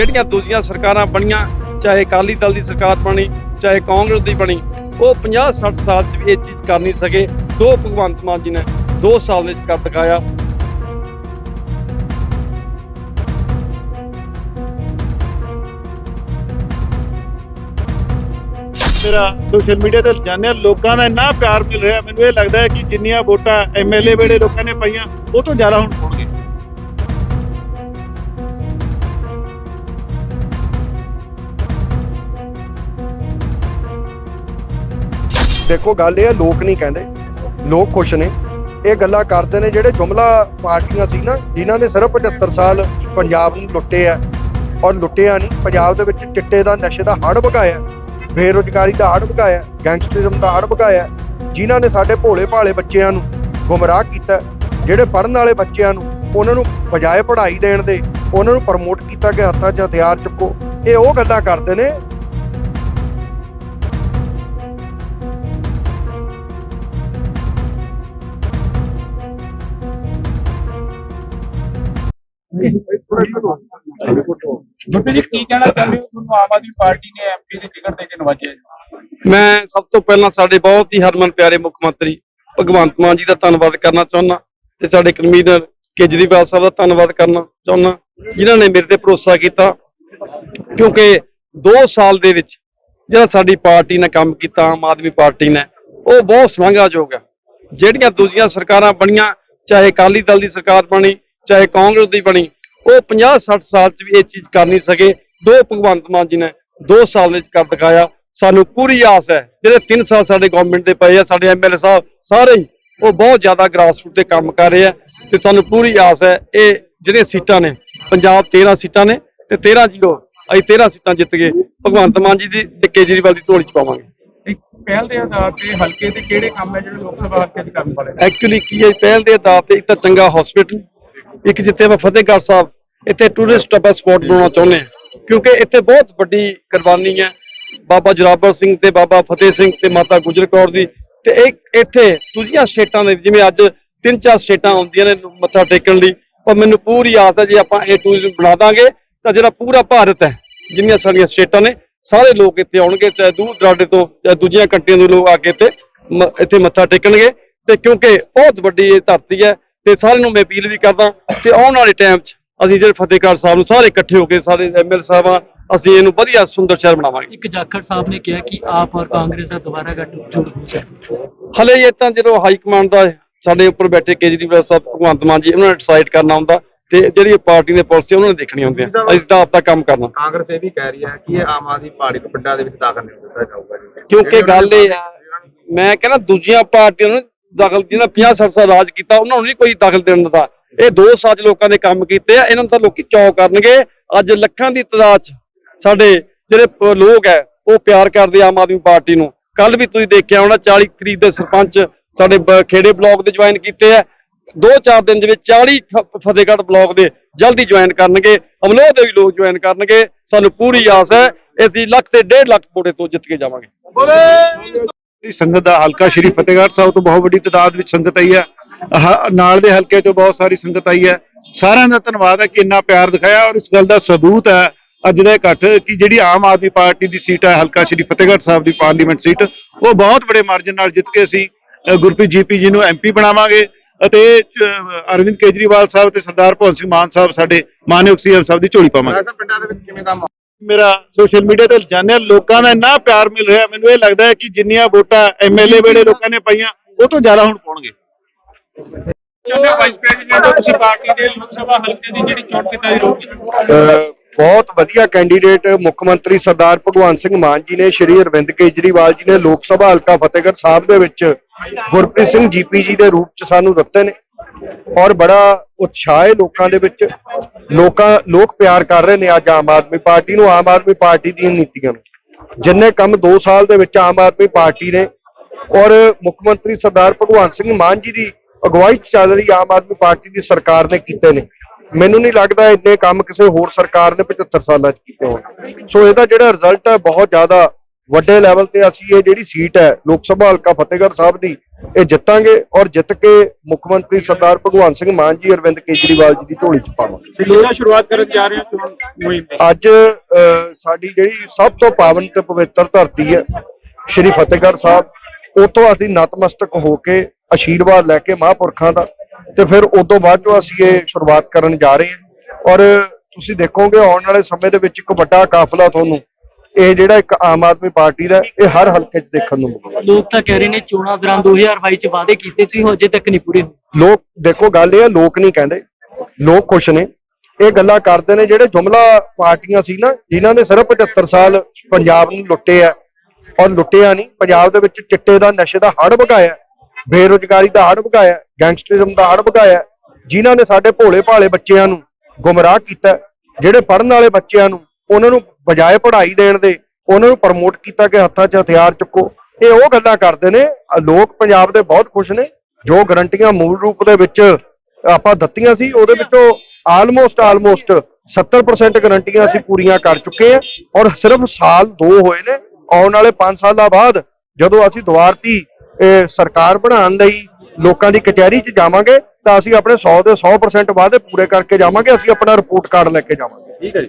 ਜਿਹੜੀਆਂ ਦੂਜੀਆਂ ਸਰਕਾਰਾਂ ਬਣੀਆਂ, ਚਾਹੇ ਅਕਾਲੀ ਦਲ ਦੀ ਸਰਕਾਰ ਬਣੀ, ਚਾਹੇ ਕਾਂਗਰਸ ਦੀ ਬਣੀ, ਉਹ 50 60 ਸਾਲ 'ਚ ਵੀ ਇਹ ਚੀਜ਼ ਕਰ ਨਹੀਂ ਸਕੇ। ਦੋ ਭਗਵੰਤ ਮਾਨ ਜੀ ਨੇ 2 ਸਾਲ ਵਿੱਚ ਕਰ ਦਿਖਾਇਆ। ਮੇਰਾ ਸੋਸ਼ਲ ਮੀਡੀਆ ਤੇ ਜਾਣਿਆ ਲੋਕਾਂ ਦਾ ਇੰਨਾ ਪਿਆਰ ਮਿਲ ਰਿਹਾ, ਮੈਨੂੰ ਇਹ ਲੱਗਦਾ ਹੈ ਕਿ ਜਿੰਨੀਆਂ ਵੋਟਾਂ ਐਮਐਲਏ ਵੇਲੇ ਲੋਕਾਂ ਨੇ ਪਾਈਆਂ, ਉਹ ਤੋਂ ਜ਼ਿਆਦਾ ਹੁਣ ਦੇਖੋ, ਗੱਲ ਇਹ ਹੈ ਲੋਕ ਨਹੀਂ ਕਹਿੰਦੇ। ਲੋਕ ਖੁਸ਼ ਨੇ। ਇਹ ਗੱਲਾਂ ਕਰਦੇ ਨੇ ਜਿਹੜੇ ਜੁਮਲਾ ਪਾਰਟੀਆਂ ਸੀ ਨਾ, ਜਿਨ੍ਹਾਂ ਨੇ ਸਿਰਫ 75 ਸਾਲ ਪੰਜਾਬ ਨੂੰ ਲੁੱਟੇ ਆ। ਔਰ ਲੁੱਟਿਆ ਨਹੀਂ, ਪੰਜਾਬ ਦੇ ਵਿੱਚ ਚਿੱਟੇ ਦਾ, ਨਸ਼ੇ ਦਾ ਹੜ ਵਗਾਇਆ ਬੇਰੁਜ਼ਗਾਰੀ ਦਾ ਹੜ ਵਗਾਇਆ ਗੈਂਗਸਟਰਿਜ਼ਮ ਦਾ ਹੜ ਵਗਾਇਆ ਜਿਨ੍ਹਾਂ ਨੇ ਸਾਡੇ ਭੋਲੇ ਭਾਲੇ ਬੱਚਿਆਂ ਨੂੰ ਗੁੰਮਰਾਹ ਕੀਤਾ, ਜਿਹੜੇ ਪੜ੍ਹਨ ਵਾਲੇ ਬੱਚਿਆਂ ਨੂੰ ਉਹਨਾਂ ਨੂੰ ਬਜਾਏ ਪੜ੍ਹਾਈ ਦੇਣ ਦੇ, ਉਹਨਾਂ ਨੂੰ ਪ੍ਰਮੋਟ ਕੀਤਾ ਕਿ ਹੱਥਾਂ 'ਚ ਹਥਿਆਰ ਚੁੱਕੋ। ਇਹ ਉਹ ਗੱਲਾਂ ਕਰਦੇ ਨੇ ਗੁੱਪੀ ਜੀ, ਕੀ ਕਹਿਣਾ ਚਾਹੁੰਦੇ ਹੋ? ਤੁਹਾਨੂੰ ਆਮ ਆਦਮੀ ਪਾਰਟੀ ਨੇ ਐਮਪੀ ਦੀ ਟਿਕਟ ਦੇ ਕੇ ਨਵਾਜਿਆ ਮੈਂ ਸਭ ਤੋਂ ਪਹਿਲਾਂ ਸਾਡੇ ਬਹੁਤ ਹੀ ਹਰਮਨ ਪਿਆਰੇ ਮੁੱਖ ਮੰਤਰੀ ਭਗਵੰਤ ਮਾਨ ਜੀ ਦਾ ਧੰਨਵਾਦ ਕਰਨਾ ਚਾਹੁੰਦਾ ਤੇ ਸਾਡੇ ਕਨਵੀਨਰ ਕੇਜਰੀਵਾਲ ਸਾਹਿਬ ਦਾ ਧੰਨਵਾਦ ਕਰਨਾ ਚਾਹੁੰਦਾ, ਜਿਨ੍ਹਾਂ ਨੇ ਮੇਰੇ ਤੇ ਭਰੋਸਾ ਕੀਤਾ। ਕਿਉਂਕਿ 2 ਸਾਲ ਦੇ ਵਿੱਚ ਜਿਹੜਾ ਸਾਡੀ ਪਾਰਟੀ ਨੇ ਕੰਮ ਕੀਤਾ, ਆਮ ਆਦਮੀ ਪਾਰਟੀ ਨੇ, ਉਹ ਬਹੁਤ ਸ਼ਲਾਘਾਯੋਗ ਹੈ। ਜਿਹੜੀਆਂ ਦੂਜੀਆਂ ਸਰਕਾਰਾਂ ਬਣੀਆਂ, ਚਾਹੇ ਅਕਾਲੀ ਦਲ ਦੀ ਸਰਕਾਰ ਬਣੀ, ਚਾਹੇ ਕਾਂਗਰਸ ਦੀ ਬਣੀ ਉਹ 50 60 ਸਾਲ 'ਚ ਵੀ ਇਹ ਚੀਜ਼ ਕਰ ਨਹੀਂ ਸਕੇ। ਦੋ ਭਗਵੰਤ ਮਾਨ ਜੀ ਨੇ 2 ਸਾਲ ਵਿੱਚ ਕਰ ਦਿਖਾਇਆ। ਸਾਨੂੰ ਪੂਰੀ ਆਸ ਹੈ। ਜਿਹੜੇ 3 ਸਾਲ ਸਾਡੇ ਗਵਰਨਮੈਂਟ ਦੇ ਪਏ ਆ ਸਾਡੇ ਐਮਐਲਏ ਸਾਹਿਬ ਸਾਰੇ ਹੀ ਉਹ ਬਹੁਤ ਜ਼ਿਆਦਾ ਗ੍ਰਾਸਰੂਟ ਤੇ ਕੰਮ ਕਰ ਰਹੇ ਆ। ਤੇ ਸਾਨੂੰ ਪੂਰੀ ਆਸ ਹੈ ਇਹ ਜਿਹੜੀਆਂ ਸੀਟਾਂ ਨੇ ਪੰਜਾਬ 13 ਸੀਟਾਂ ਨੇ ਤੇ 13 ਜ਼ੀਰੋ ਅਸੀਂ 13 ਸੀਟਾਂ ਜਿੱਤ ਗਏ। ਭਗਵੰਤ ਮਾਨ ਜੀ ਦੀ ਤੇ ਕੇਜਰੀਵਾਲ ਦੀ ਝੋਲੀ ਚ ਪਾਵਾਂਗੇ। ਪਹਿਲ ਦੇ ਆਧਾਰ ਤੇ ਹਲਕੇ ਦੇ ਕਿਹੜੇ ਕੰਮ ਹੈ ਜਿਹੜੇ ਲੋਕ ਸਭਾ ਹਲਕੇ 'ਚ ਕਰਨ ਵਾਲੇ? ਐਕਚੁਅਲੀ ਕੀ ਹੈ ਪਹਿਲ ਦੇ ਆਧਾਰ ਤੇ ਇੱਕ ਤਾਂ ਚੰਗਾ ਹਸਪੀਟਲ ਇੱਕ ਜਿੱਥੇ ਆਪਾਂ ਫਤਿਹਗੜ੍ਹ ਸਾਹਿਬ, ਇੱਥੇ ਟੂਰਿਸਟ ਆਪਾਂ ਸਪੌਟ ਬਣਾਉਣਾ ਚਾਹੁੰਦੇ ਹਾਂ। ਕਿਉਂਕਿ ਇੱਥੇ ਬਹੁਤ ਵੱਡੀ ਕੁਰਬਾਨੀ ਹੈ। ਬਾਬਾ ਜ਼ਰਾਬਰ ਸਿੰਘ ਤੇ ਬਾਬਾ ਫਤਿਹ ਸਿੰਘ ਤੇ ਮਾਤਾ ਗੁਜਰ ਕੌਰ ਦੀ। ਤੇ ਇਹ ਇੱਥੇ ਦੂਜੀਆਂ ਸਟੇਟਾਂ ਦੇ ਜਿਵੇਂ ਅੱਜ ਤਿੰਨ ਚਾਰ ਸਟੇਟਾਂ ਆਉਂਦੀਆਂ ਨੇ ਮੱਥਾ ਟੇਕਣ ਲਈ। ਪਰ ਮੈਨੂੰ ਪੂਰੀ ਆਸ ਹੈ, ਜੇ ਆਪਾਂ ਇਹ ਟੂਰਿਜ਼ਮ ਬਣਾ ਦਾਂਗੇ, ਤਾਂ ਜਿਹੜਾ ਪੂਰਾ ਭਾਰਤ ਹੈ, ਜਿੰਨੀਆਂ ਸਾਡੀਆਂ ਸਟੇਟਾਂ ਨੇ, ਸਾਰੇ ਲੋਕ ਇੱਥੇ ਆਉਣਗੇ, ਚਾਹੇ ਦੂਰ ਦਰਾਡੇ ਤੋਂ, ਚਾਹੇ ਦੂਜੀਆਂ ਕੰਟਰੀਆਂ ਤੋਂ ਲੋਕ ਆ ਕੇ ਇੱਥੇ ਇੱਥੇ ਮੱਥਾ ਟੇਕਣਗੇ। ਤੇ ਕਿਉਂਕਿ ਬਹੁਤ ਵੱਡੀ ਇਹ ਧਰਤੀ ਹੈ ਤੇ ਸਾਰਿਆਂ ਨੂੰ ਮੈਂ ਅਪੀਲ ਵੀ ਕਰਦਾ ਤੇ ਆਉਣ ਵਾਲੇ ਟਾਈਮ 'ਚ ਅਸੀਂ ਜਿਹੜੇ ਫਤਿਹਗੜ੍ਹ ਸਾਹਿਬ ਨੂੰ ਸਾਰੇ ਇਕੱਠੇ ਹੋ ਕੇ ਸਾਰੇ ਐਮਐਲ ਸਾਹਿਬਾਂ ਅਸੀਂ ਇਹਨੂੰ ਵਧੀਆ ਸੁੰਦਰ ਸ਼ਹਿਰ ਬਣਾਵਾਂਗੇ। ਇੱਕ ਜਾਖੜ ਸਾਹਿਬ ਨੇ ਕਿਹਾ ਕਿ ਆਪ ਔਰ ਕਾਂਗਰਸ ਦਾ ਦੁਬਾਰਾ ਗੱਠਜੋੜ ਹੋ ਸਕਦਾ ਹਲੇ ਇਹ ਤਾਂ ਜਦੋਂ ਹਾਈ ਕਮਾਂਡ ਦਾ ਸਾਡੇ ਉੱਪਰ ਬੈਠੇ ਕੇਜਰੀਵਾਲ ਸਾਹਿਬ ਭਗਵੰਤ ਮਾਨ ਜੀ ਉਹਨਾਂ ਨੇ ਡਿਸਾਈਡ ਕਰਨਾ ਹੁੰਦਾ ਤੇ ਜਿਹੜੀ ਪਾਰਟੀ ਦੇ ਪਾਲਿਸੀ ਉਹਨਾਂ ਨੇ ਦੇਖਣੀ ਹੁੰਦੀਆਂ ਅਸੀਂ ਤਾਂ ਆਪਦਾ ਕੰਮ ਕਰਨਾ। ਕਾਂਗਰਸ ਇਹ ਵੀ ਕਹਿ ਰਹੀ ਹੈ ਕਿ ਇਹ ਆਮ ਆਦਮੀ ਪਾਰਟੀ ਨੂੰ ਪਿੰਡਾਂ ਦੇ ਵਿੱਚ ਦਾਖਲ ਨਹੀਂ ਦਿੱਤਾ ਜਾਊਗਾ। ਜੀ ਕਿਉਂਕਿ ਗੱਲ ਇਹ ਆ ਮੈਂ ਕਹਿੰਦਾ ਦੂਜੀਆਂ ਪਾਰਟੀਆਂ ਨੂੰ ਦਖਲ ਜਿਹਨਾਂ 50 60 ਸਾਲ ਰਾਜ ਕੀਤਾ, ਉਹਨਾਂ ਨੂੰ ਨਹੀਂ ਕੋਈ ਦਖਲ ਦੇਣ ਦਾ ਇਹ ਦੋ ਸਾਲ ਲੋਕਾਂ ਨੇ ਕੰਮ ਕੀਤੇ ਆ, ਇਹਨਾਂ ਨੂੰ ਤਾਂ ਲੋਕੀ ਚੌ ਕਰਨਗੇ। ਅੱਜ ਲੱਖਾਂ ਦੀ ਤਦਾਦ 'ਚ ਸਾਡੇ ਜਿਹੜੇ ਲੋਕ ਹੈ, ਉਹ ਪਿਆਰ ਕਰਦੇ ਆਮ ਆਦਮੀ ਪਾਰਟੀ ਨੂੰ। ਕੱਲ ਵੀ ਤੁਸੀਂ ਦੇਖਿਆ ਹੋਣਾ 40 ਤਰੀਕ ਦੇ ਸਰਪੰਚ ਸਾਡੇ ਖੇੜੇ ਬਲਾਕ ਦੇ ਜੁਆਇਨ ਕੀਤੇ ਆ। ਦੋ ਚਾਰ ਦਿਨ ਦੇ ਵਿੱਚ 40 ਫਤਿਹਗੜ੍ਹ ਬਲਾਕ ਦੇ ਜਲਦੀ ਜੁਆਇਨ ਕਰਨਗੇ ਅਮਲੋਹ ਦੇ ਵੀ ਲੋਕ ਜੁਆਇਨ ਕਰਨਗੇ। ਸਾਨੂੰ ਪੂਰੀ ਆਸ ਹੈ, ਅਸੀਂ ਲੱਖ ਤੇ 1.5 ਲੱਖ ਵੋਟੇ ਤੋਂ ਜਿੱਤ ਕੇ ਜਾਵਾਂਗੇ। ਸੰਗਤ ਦਾ ਹਲਕਾ ਸ਼੍ਰੀ ਫਤਿਹਗੜ੍ਹ ਸਾਹਿਬ ਤੋਂ ਬਹੁਤ ਵੱਡੀ ਤਾਦਾਦ ਵਿੱਚ ਸੰਗਤ ਆਈ ਹੈ ਨਾਲ ਦੇ ਹਲਕੇ ਤੋਂ ਬਹੁਤ ਸਾਰੀ ਸੰਗਤ ਆਈ ਹੈ। ਸਾਰਿਆਂ ਦਾ ਧੰਨਵਾਦ ਹੈ ਕਿ ਇੰਨਾ ਪਿਆਰ ਦਿਖਾਇਆ ਔਰ ਇਸ ਗੱਲ ਦਾ ਸਬੂਤ ਹੈ ਅੱਜ ਦਾ ਇਕੱਠ ਕਿ ਜਿਹੜੀ ਆਮ ਆਦਮੀ ਪਾਰਟੀ ਦੀ ਸੀਟ ਹੈ ਹਲਕਾ ਸ਼੍ਰੀ ਫਤਿਹਗੜ੍ਹ ਸਾਹਿਬ ਦੀ ਪਾਰਲੀਮੈਂਟ ਸੀਟ ਉਹ ਬਹੁਤ ਬੜੇ ਮਾਰਜਨ ਨਾਲ ਜਿੱਤ ਕੇ ਅਸੀਂ ਅ, ਗੁਰਪ੍ਰੀਤ ਜੀਪੀ ਜੀ ਨੂੰ ਐਮਪੀ ਬਣਾਵਾਂਗੇ ਅਤੇ ਅਰਵਿੰਦ ਕੇਜਰੀਵਾਲ ਸਾਹਿਬ ਤੇ ਸਰਦਾਰ ਭਗਵੰਤ ਸਿੰਘ ਮਾਨ ਸਾਹਿਬ ਸਾਡੇ ਮਾਨਯੋਗ ਸੀਐਮ ਸਾਹਿਬ ਦੀ ਝੋਲੀ ਪਾਵਾਂਗੇ। ਮੇਰਾ ਸੋਸ਼ਲ ਮੀਡੀਆ ਤੇ ਜਾਣਿਆ, ਲੋਕਾਂ ਦਾ ਇੰਨਾ ਪਿਆਰ ਮਿਲ ਰਿਹਾ, ਮੈਨੂੰ ਇਹ ਲੱਗਦਾ ਹੈ ਕਿ ਜਿੰਨੀਆਂ ਵੋਟਾਂ ਐਮਐਲਏ ਵੇਲੇ ਲੋਕਾਂ ਨੇ ਪਾਈਆਂ, ਉਹ ਤੋਂ ਜ਼ਿਆਦਾ ਹੁਣ ਪਾਉਣਗੇ। ਚਾਹੁੰਦੇ ਵਾਈਸ ਪ੍ਰੈਜ਼ੀਡੈਂਟ ਹੋ ਤੁਸੀਂ ਪਾਰਟੀ ਦੇ ਲੋਕ ਸਭਾ ਹਲਕੇ ਦੀ ਜਿਹੜੀ ਚੋਣ ਕਿੱਦਾਂ ਦੀ ਰਹੂਗੀ? ਬਹੁਤ ਵਧੀਆ ਕੈਂਡੀਡੇਟ ਮੁੱਖ ਮੰਤਰੀ ਸਰਦਾਰ ਭਗਵੰਤ ਸਿੰਘ ਮਾਨ ਜੀ ਨੇ, ਸ਼੍ਰੀ ਅਰਵਿੰਦ ਕੇਜਰੀਵਾਲ ਜੀ ਨੇ ਲੋਕ ਸਭਾ ਹਲਕਾ ਫਤਿਹਗੜ੍ਹ ਸਾਹਿਬ ਦੇ ਵਿੱਚ ਗੁਰਪ੍ਰੀਤ ਸਿੰਘ ਜੀਪੀ ਜੀ ਦੇ ਰੂਪ ਚ ਸਾਨੂੰ ਦਿੱਤੇ ਨੇ ਔਰ ਬੜਾ ਉਤਸ਼ਾਹ ਹੈ ਲੋਕਾਂ ਦੇ ਵਿੱਚ ਲੋਕਾਂ, ਲੋਕ ਪਿਆਰ ਕਰ ਰਹੇ ਨੇ ਅੱਜ ਆਮ ਆਦਮੀ ਪਾਰਟੀ ਨੂੰ, ਆਮ ਆਦਮੀ ਪਾਰਟੀ ਦੀਆਂ ਨੀਤੀਆਂ ਨੂੰ। ਜਿੰਨੇ ਕੰਮ 2 ਸਾਲ ਦੇ ਵਿੱਚ ਆਮ ਆਦਮੀ ਪਾਰਟੀ ਨੇ ਔਰ ਮੁੱਖ ਮੰਤਰੀ ਸਰਦਾਰ ਭਗਵੰਤ ਸਿੰਘ ਮਾਨ ਜੀ ਦੀ ਅਗਵਾਈ 'ਚ ਚੱਲ ਰਹੀ ਆਮ ਆਦਮੀ ਪਾਰਟੀ ਦੀ ਸਰਕਾਰ ਨੇ ਕੀਤੇ ਨੇ। ਮੈਨੂੰ ਨਹੀਂ ਲੱਗਦਾ ਇੰਨੇ ਕੰਮ ਕਿਸੇ ਹੋਰ ਸਰਕਾਰ ਨੇ 75 ਸਾਲਾਂ 'ਚ ਕੀਤੇ ਹੋਣ। ਸੋ ਇਹਦਾ ਜਿਹੜਾ ਰਿਜ਼ਲਟ ਹੈ, ਬਹੁਤ ਜ਼ਿਆਦਾ ਵੱਡੇ ਲੈਵਲ ਤੇ ਅਸੀਂ ਇਹ ਜਿਹੜੀ ਸੀਟ ਹੈ ਲੋਕ ਸਭਾ ਹਲਕਾ ਫਤਿਹਗੜ੍ਹ ਸਾਹਿਬ ਦੀ ਇਹ ਜਿੱਤਾਂਗੇ ਔਰ ਜਿੱਤ ਕੇ ਮੁੱਖ ਮੰਤਰੀ ਸਰਦਾਰ ਭਗਵੰਤ ਸਿੰਘ ਮਾਨ ਜੀ ਅਰਵਿੰਦ ਕੇਜਰੀਵਾਲ ਜੀ ਦੀ ਝੋਲੀ 'ਚ ਪਾਵਾਂਗੇ। ਤੇ ਕਿਹੜਾ ਸ਼ੁਰੂਆਤ ਕਰਨ ਜਾ ਰਹੇ ਹੋ ਚੋਣ ਮੁਹਿੰਮ ਦੀ ਅੱਜ ਸਾਡੀ ਜਿਹੜੀ ਸਭ ਤੋਂ ਪਾਵਨ ਤੇ ਪਵਿੱਤਰ ਧਰਤੀ ਹੈ ਸ਼੍ਰੀ ਫਤਿਹਗੜ੍ਹ ਸਾਹਿਬ ਉਤੋਂ ਅਸੀਂ ਨਤਮਸਤਕ ਹੋ ਕੇ ਆਸ਼ੀਰਵਾਦ ਲੈ ਕੇ ਮਹਾਂਪੁਰਖਾਂ ਦਾ ਤੇ ਫਿਰ ਉਦੋਂ ਬਾਅਦ ਚੋਂ ਅਸੀਂ ਇਹ ਸ਼ੁਰੂਆਤ ਕਰਨ ਜਾ ਰਹੇ ਹਾਂ। ਔਰ ਤੁਸੀਂ ਦੇਖੋਗੇ ਆਉਣ ਵਾਲੇ ਸਮੇਂ ਦੇ ਵਿੱਚ ਇੱਕ ਵੱਡਾ ਕਾਫਲਾ ਤੁਹਾਨੂੰ ਇਹ ਜਿਹੜਾ ਇੱਕ ਆਮ ਆਦਮੀ ਪਾਰਟੀ ਦਾ ਇਹ ਹਰ ਹਲਕੇ 'ਚ ਦੇਖਣ ਨੂੰ ਮਿਲੇਗਾ ਲੋਕ ਤਾਂ ਕਹਿ ਰਹੇ ਨੇ ਚੋਣਾਂ ਦੌਰਾਨ 2022 ਚ ਵਾਅਦੇ ਕੀਤੇ ਸੀ ਉਹ ਅਜੇ ਤੱਕ ਨਹੀਂ ਪੂਰੇ ਹੋਏ। ਲੋਕ ਦੇਖੋ ਗੱਲ ਇਹ ਹੈ ਲੋਕ ਨਹੀਂ ਕਹਿੰਦੇ। ਲੋਕ ਖੁਸ਼ ਨੇ। ਇਹ ਗੱਲਾਂ ਕਰਦੇ ਨੇ ਜਿਹੜੇ ਜੁਮਲਾ ਪਾਰਟੀਆਂ ਸੀ ਨਾ ਜਿਨ੍ਹਾਂ ਨੇ ਸਿਰਫ 75 ਸਾਲ ਪੰਜਾਬ ਨੂੰ ਲੁੱਟੇ ਆ। ਔਰ ਲੁੱਟਿਆ ਨਹੀਂ ਪੰਜਾਬ ਦੇ ਵਿੱਚ ਚਿੱਟੇ ਦਾ ਨਸ਼ੇ ਦਾ ਹੜ ਵਗਾਇਆ ਬੇਰੁਜ਼ਗਾਰੀ ਦਾ ਹੜ ਵਗਾਇਆ ਗੈਂਗਸਟਰਿਜ਼ਮ ਦਾ ਹੜ ਵਗਾਇਆ ਜਿਨ੍ਹਾਂ ਨੇ ਸਾਡੇ ਭੋਲੇ ਭਾਲੇ ਬੱਚਿਆਂ ਨੂੰ ਗੁੰਮਰਾਹ ਕੀਤਾ ਜਿਹੜੇ ਪੜ੍ਹਨ ਵਾਲੇ ਬੱਚਿਆਂ ਨੂੰ ਉਹਨਾਂ ਨੂੰ ਬਜਾਏ ਪੜ੍ਹਾਈ ਦੇਣ ਦੇ, ਉਹਨਾਂ ਨੂੰ ਪ੍ਰਮੋਟ ਕੀਤਾ ਕਿ ਹੱਥਾਂ 'ਚ ਹਥਿਆਰ ਚੁੱਕੋ। ਇਹ ਉਹ ਗੱਲਾਂ ਕਰਦੇ ਨੇ, ਲੋਕ ਪੰਜਾਬ ਦੇ ਬਹੁਤ ਖੁਸ਼ ਨੇ, ਜੋ ਗਰੰਟੀਆਂ ਮੂਲ ਰੂਪ ਦੇ ਵਿੱਚ ਆਪਾਂ ਦਿੱਤੀਆਂ ਸੀ, ਉਹਦੇ ਵਿੱਚੋਂ ਆਲਮੋਸਟ ਆਲਮੋਸਟ 70% ਗਰੰਟੀਆਂ ਅਸੀਂ ਪੂਰੀਆਂ ਕਰ ਚੁੱਕੇ ਹਾਂ। ਔਰ ਸਿਰਫ ਸਾਲ ਦੋ ਹੋਏ ਨੇ, ਆਉਣ ਵਾਲੇ 5 ਸਾਲਾਂ ਬਾਅਦ ਜਦੋਂ ਅਸੀਂ ਦੁਆਰਤੀ ਸਰਕਾਰ ਬਣਾਉਣ ਲਈ ਲੋਕਾਂ ਦੀ ਕਚਹਿਰੀ 'ਚ ਜਾਵਾਂਗੇ, ਤਾਂ ਅਸੀਂ ਆਪਣੇ 100 ਦੇ 100% ਵਾਅਦੇ ਪੂਰੇ ਕਰਕੇ ਜਾਵਾਂਗੇ, ਅਸੀਂ ਆਪਣਾ ਰਿਪੋਰਟ ਕਾਰਡ ਲੈ ਕੇ ਜਾਵਾਂਗੇ। ਠੀਕ ਹੈ ਜੀ।